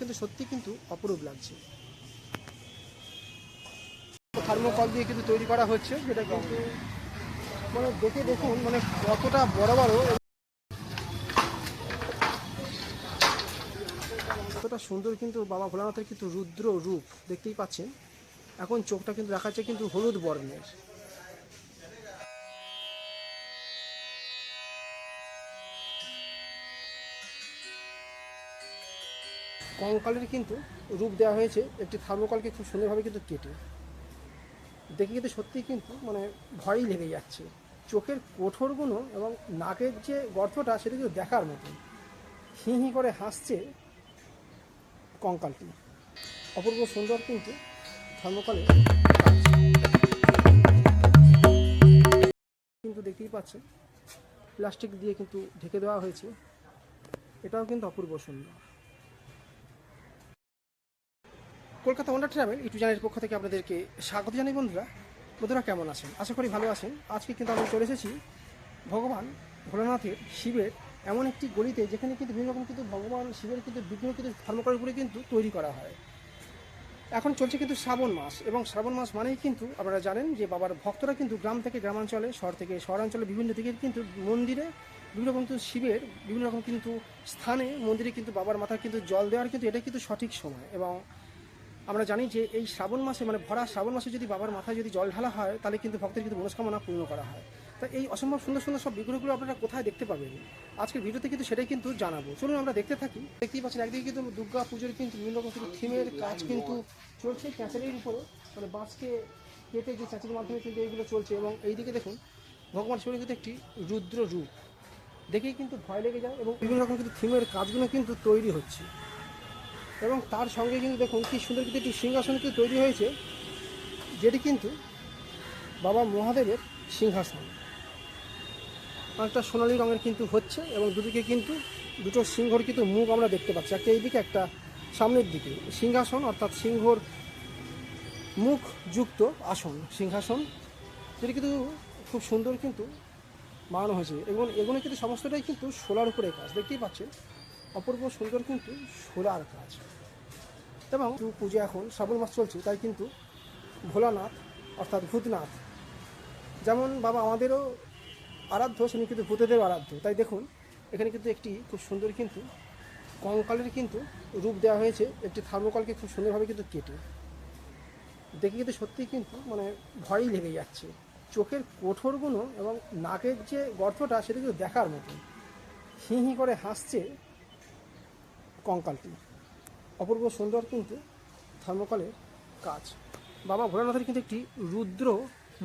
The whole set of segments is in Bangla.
কিন্তু সত্যি কিন্তু অপরূপ লাগছে। থার্মোকল দিয়ে কিন্তু তৈরি করা হচ্ছে, যেটা কিন্তু মানে দেখে দেখুন মানে কতটা বড় বড় কতটা সুন্দর কিন্তু বাবা ভোলানাথের কিন্তু রুদ্র রূপ, দেখতেই পাচ্ছেন। এখন চোখটা কিন্তু দেখাচ্ছে কিন্তু হলুদ বর্ণের। কঙ্কালের কিন্তু রূপ দেওয়া হয়েছে, একটি থার্মোকলকে খুব সুন্দরভাবে কিন্তু কেটে। দেখে কিন্তু সত্যিই কিন্তু মানে ভয়ই লেগে যাচ্ছে। চোখের কঠোরগুলো এবং নাকের যে গর্তটা, সেটা কিন্তু দেখার মতো। হি হি করে হাসছে কঙ্কালটি। অপূর্ব সুন্দর কিন্তু থার্মোকলে কিন্তু দেখতেই পাচ্ছে প্লাস্টিক দিয়ে কিন্তু ঢেকে দেওয়া হয়েছে। এটাও কিন্তু অপূর্ব সুন্দর। কলকাতা ওয়ান্ডার ট্রাভেল ইউটিউব চ্যানেলের পক্ষ থেকে আপনাদেরকে স্বাগত জানাই বন্ধুরা। বন্ধুরা কেমন আছেন? আশা করি ভালো আছেন। আজকে কিন্তু আমরা চলে এসেছি ভগবান ভোলানাথের শিবের এমন একটি গলিতে, যেখানে কিন্তু বিভিন্ন রকম কিন্তু ভগবান শিবের কিন্তু বিভিন্ন কিন্তু ধর্মকরের উপরে কিন্তু তৈরি করা হয়। এখন চলছে কিন্তু শ্রাবণ মাস এবং শ্রাবণ মাস মানেই কিন্তু আপনারা জানেন যে বাবার ভক্তরা কিন্তু গ্রাম থেকে গ্রামাঞ্চলে, শহর থেকে শহরাঞ্চলে বিভিন্ন দিকে কিন্তু মন্দিরে বিভিন্ন রকম কিন্তু শিবের বিভিন্ন রকম কিন্তু স্থানে মন্দিরে কিন্তু বাবার মাথায় কিন্তু জল দেওয়ার কিন্তু এটা কিন্তু সঠিক সময় এবং আমরা জানি যে এই শ্রাবণ মাসে মানে ভরা শ্রাবণ মাসে যদি বাবার মাথায় যদি জল ঢালা হয়, তাহলে কিন্তু ভক্তের কিন্তু মনস্কামনা পূর্ণ করা হয়। তা এই অসম্ভব সুন্দর সুন্দর সব বিগ্রহগুলো আপনারা কোথায় দেখতে পাবেন? আজকের ভিডিওতে কিন্তু সেটাই কিন্তু জানাব। চলুন আমরা দেখতে থাকি। দেখতেই পাচ্ছেন, একদিকে কিন্তু দুর্গা পুজোর কিন্তু বিভিন্ন রকম কিন্তু থিমের কাজ কিন্তু চলছে ক্যাঁচারির উপরে। মানে বাঁশকে কেটে যে চাঁচির মাধ্যমে কিন্তু এইগুলো চলছে এবং এইদিকে দেখুন, ভগবান শিবের কিন্তু একটি রুদ্র রূপ। দেখেই কিন্তু ভয় লেগে যায় এবং বিভিন্ন রকম কিন্তু থিমের কাজগুলো কিন্তু তৈরি হচ্ছে। এবং তার সঙ্গে কিন্তু দেখুন কি সুন্দর কিন্তু একটি সিংহাসন কিন্তু তৈরি হয়েছে, যেটি কিন্তু বাবা মহাদেবের সিংহাসন। অনেকটা সোনালী রঙের কিন্তু হচ্ছে এবং দুদিকে কিন্তু দুটো সিংহর কিন্তু মুখ আমরা দেখতে পাচ্ছি। একটা এইদিকে, একটা সামনের দিকে। সিংহাসন অর্থাৎ সিংহর মুখ যুক্ত আসন, সিংহাসন, যেটি কিন্তু খুব সুন্দর কিন্তু বানানো হয়েছে এবং এগুলো কিন্তু সমস্তটাই কিন্তু সোলার উপরে কাজ। দেখতেই পাচ্ছেন, অপূর্ব সুন্দর কিন্তু সোলার কাজ। এবং পুজো এখন শ্রাবণ মাস চলছে, তাই কিন্তু ভোলানাথ অর্থাৎ ভূতনাথ। যেমন বাবা আমাদেরও আরাধ্য সেখানে কিন্তু ভূতেদের আরাধ্য। তাই দেখুন, এখানে কিন্তু একটি খুব সুন্দর কিন্তু কঙ্কালের কিন্তু রূপ দেওয়া হয়েছে। একটি থার্মোকলকে খুব সুন্দরভাবে কিন্তু কেটে। দেখে কিন্তু সত্যিই কিন্তু মানে ভয়ই লেগে যাচ্ছে। চোখের কঠোরগুলো এবং নাকের যে গর্তটা, সেটা কিন্তু দেখার মতো। হি হি করে হাসছে কঙ্কালটি। অপূর্ব সুন্দর কিন্তু থার্মোকলের কাজ। বাবা ভোলানাথের কিন্তু একটি রুদ্র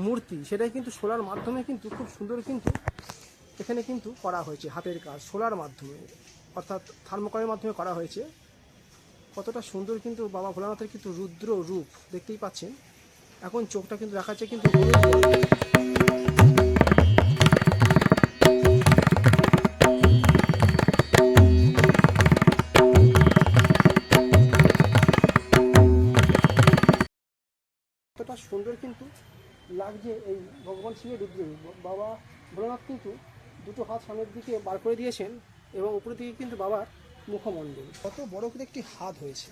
মূর্তি, সেটাই কিন্তু সোলার মাধ্যমে কিন্তু খুব সুন্দর কিন্তু এখানে কিন্তু করা হয়েছে, হাতের কাজ, সোলার মাধ্যমে। অর্থাৎ থার্মোকলের মাধ্যমে করা হয়েছে। কতটা সুন্দর কিন্তু বাবা ভোলানাথের কিন্তু রুদ্র রূপ, দেখতেই পাচ্ছেন। এখন চোখটা কিন্তু দেখাচ্ছে কিন্তু কিন্তু লাগছে এই ভগবান শিবের রুদ্র। বাবা ভোলানাথ কিন্তু দুটো হাত সামনের দিকে বার করে দিয়েছেন এবং উপরের দিকে কিন্তু বাবার মুখমণ্ডল। কত বড় করে একটি হাত হয়েছে।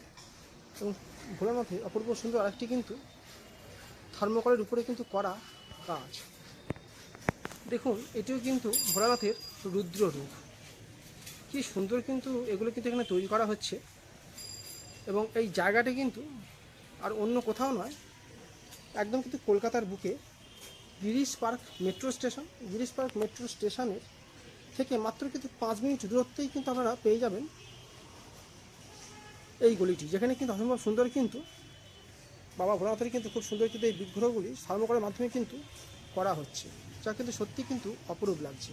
এবং ভোলানাথের অপূর্ব সুন্দর আরেকটি কিন্তু থার্মোকলের উপরে কিন্তু করা কাজ। দেখুন, এটিও কিন্তু ভোলানাথের রুদ্র রূপ। কি সুন্দর কিন্তু এগুলো কিন্তু এখানে তৈরি করা হচ্ছে। এবং এই জায়গাটি কিন্তু আর অন্য কোথাও নয় একদম কিন্তু কলকাতার বুকে Girish park metro station. Girish park metro স্টেশনের থেকে মাত্র কিন্তু পাঁচ মিনিট দূরত্বেই কিন্তু আপনারা পেয়ে যাবেন এই গলিটি, যেখানে কিন্তু অসম্ভব সুন্দর কিন্তু বাবা ভোলানাথের কিন্তু খুব সুন্দর কিন্তু এই বিগ্রহগুলি থার্মোকলের মাধ্যমে কিন্তু করা হচ্ছে, যা কিন্তু সত্যি কিন্তু অপরূপ লাগছে।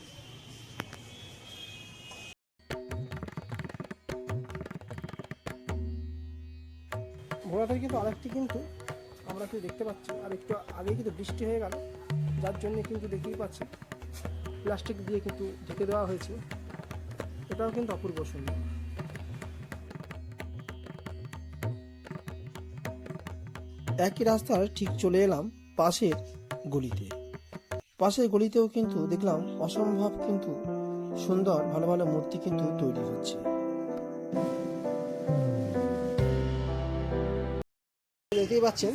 ভোলানাথের কিন্তু আরেকটি কিন্তু আমরা কিন্তু দেখতে পাচ্ছি। আর একটু আগে কিন্তু বৃষ্টি হয়ে গেল। যার জন্য কিন্তু দেখতেই পাচ্ছি। প্লাস্টিক দিয়ে কিন্তু ঢেকে দেওয়া হয়েছে। এটাও কিন্তু অপূর্ব সুন্দর। একই রাস্তার ঠিক চলে এলাম পাশের গলিতে। পাশের গলিতেও কিন্তু দেখলাম অসম্ভব কিন্তু সুন্দর ভালো ভালো মূর্তি কিন্তু তৈরি হচ্ছে। পাচ্ছেন।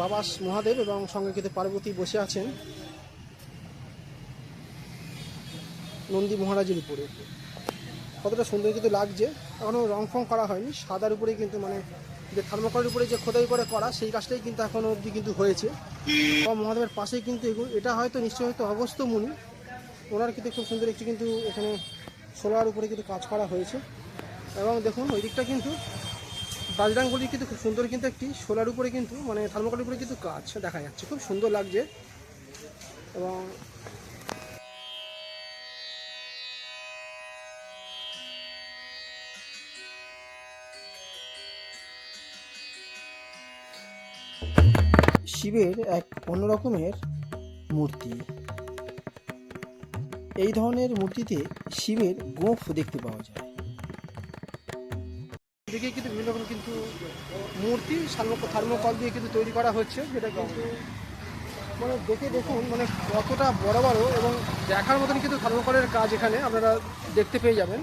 বাবা মহাদেব এবং সঙ্গে কিন্তু পার্বতী বসে আছেন। নন্দী মহারাজের উপরে। কতটা সুন্দর কিন্তু লাগছে। এখনও রং ফং করা হয়নি। সাদার উপরে কিন্তু মানে যে থার্মোকলের উপরে যে খোদাই করে করা, সেই কাজটাই কিন্তু এখনও অবধি কিন্তু হয়েছে। বাবা মহাদেবের পাশেই কিন্তু এটা হয়তো নিশ্চয়ই হয়তো অগস্ত মুনি। ওনার কিন্তু খুব সুন্দর একটি কিন্তু এখানে সোলার উপরে কিন্তু কাজ করা হয়েছে। এবং দেখুন, ওই দিকটা কিন্তু বাজরাঙ্গলি কিন্তু খুব সুন্দর কিন্তু একটি সোলার উপরে কিন্তু মানে থার্মোকলের উপরে কিন্তু কাজ দেখা যাচ্ছে। খুব সুন্দর লাগছে। এবং শিবের এক অন্য রকমের মূর্তি। এই ধরনের মূর্তিতে শিবের গোঁফ দেখতে পাওয়া যায়। এদিকে কিন্তু বিভিন্ন রকম কিন্তু মূর্তি থার্মোকল দিয়ে কিন্তু তৈরি করা হচ্ছে, যেটা কিন্তু মানে দেখে দেখুন মানে কতটা বড় বড় এবং দেখার মতন কিন্তু থার্মোকলের কাজ এখানে আপনারা দেখতে পেয়ে যাবেন।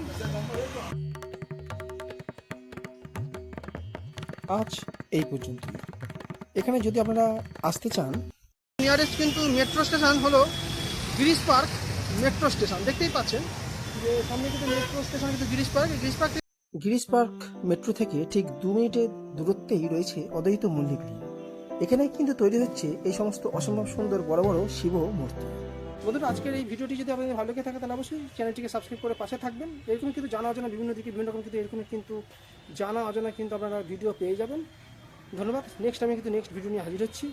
আজ এই পর্যন্ত। এখানে যদি আপনারা আসতে চান, নিয়ারেস্ট কিন্তু মেট্রো স্টেশন হলো গিরিশ পার্ক মেট্রো স্টেশন, দেখতেই পাচ্ছেন। যে সামনে কিন্তু মেট্রো স্টেশন, কিন্তু Girish park Girish park Girish park metro থেকে ঠিক দু মিনিটের দূরত্বেই রয়েছে অদ্বৈত মল্লিকলি এখানে কিন্তু তৈরি হচ্ছে এই সমস্ত অসম্ভব সুন্দর বড় বড় শিব মূর্তি। বন্ধুরা, আজকের এই ভিডিওটি যদি আপনাদের ভালো লেগে থাকে, তাহলে অবশ্যই চ্যানেলটিকে সাবস্ক্রাইব করে পাশে থাকবেন। এরকম কিন্তু জানা অজানা বিভিন্ন দিকে, বিভিন্ন রকম কিন্তু এরকম কিন্তু জানা অজানা কিন্তু আপনারা ভিডিও পেয়ে যাবেন। ধন্যবাদ। নেক্সট আমি কিন্তু নেক্সট ভিডিও নিয়ে হাজির হচ্ছি।